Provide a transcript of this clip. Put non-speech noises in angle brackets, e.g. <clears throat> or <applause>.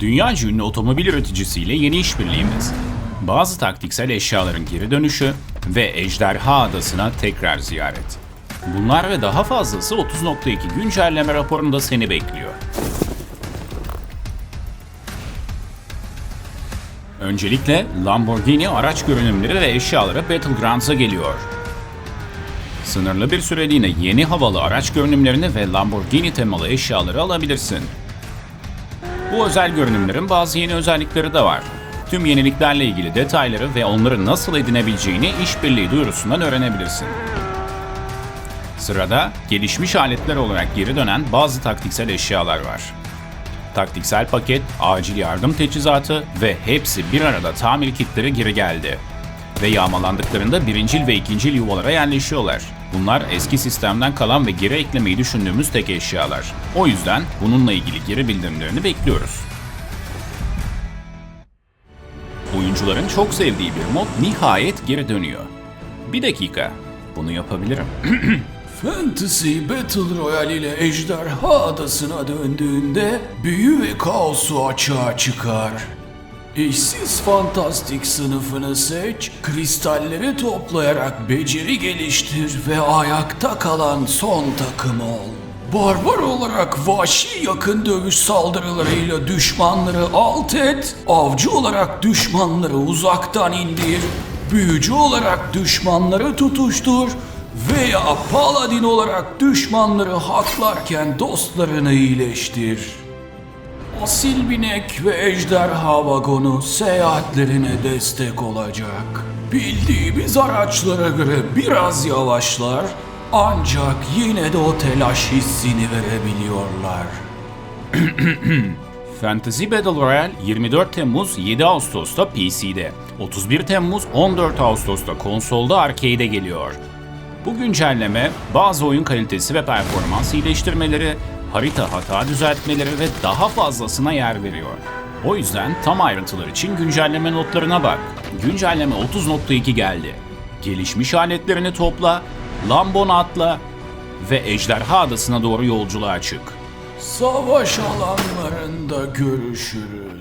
Dünya ünlü otomobil üreticisiyle yeni işbirliğimiz. Bazı taktiksel eşyaların geri dönüşü ve Ejderha Adası'na tekrar ziyaret. Bunlar ve daha fazlası 30.2 güncelleme raporunda seni bekliyor. Öncelikle Lamborghini araç görünümleri ve eşyaları Battlegrounds'a geliyor. Sınırlı bir süreliğine yeni havalı araç görünümlerini ve Lamborghini temalı eşyaları alabilirsin. Bu özel görünümlerin bazı yeni özellikleri de var. Tüm yeniliklerle ilgili detayları ve onları nasıl edinebileceğini işbirliği duyurusundan öğrenebilirsin. Sırada gelişmiş aletler olarak geri dönen bazı taktiksel eşyalar var. Taktiksel paket, acil yardım teçhizatı ve hepsi bir arada tamir kitleri geri geldi. Ve yağmalandıklarında birincil ve ikincil yuvalara yerleşiyorlar. Bunlar eski sistemden kalan ve geri eklemeyi düşündüğümüz tek eşyalar. O yüzden bununla ilgili geri bildirimlerini bekliyoruz. Oyuncuların çok sevdiği bir mod nihayet geri dönüyor. Bir dakika, bunu yapabilirim. <clears throat> Fantasy Battle Royale ile Ejderha Adası'na döndüğünde büyü ve kaosu açığa çıkar. İşsiz fantastik sınıfını seç, kristalleri toplayarak beceri geliştir ve ayakta kalan son takım ol. Barbar olarak vahşi yakın dövüş saldırılarıyla düşmanları alt et, avcı olarak düşmanları uzaktan indir, büyücü olarak düşmanları tutuştur veya paladin olarak düşmanları haklarken dostlarını iyileştir. Asil binek ve ejderha vagonu seyahatlerine destek olacak. Bildiğimiz araçlara göre biraz yavaşlar ancak yine de o telaş hissini verebiliyorlar. <clears throat> Fantasy Battle Royale 24 Temmuz 7 Ağustos'ta PC'de, 31 Temmuz 14 Ağustos'ta konsolda arcade'e geliyor. Bu güncelleme bazı oyun kalitesi ve performans iyileştirmeleri, harita hata düzeltmeleri ve daha fazlasına yer veriyor. O yüzden tam ayrıntılar için güncelleme notlarına bak. Güncelleme 30.2 geldi. Gelişmiş aletlerini topla, Lambon atla ve Ejderha Adası'na doğru yolculuğa çık. Savaş alanlarında görüşürüz.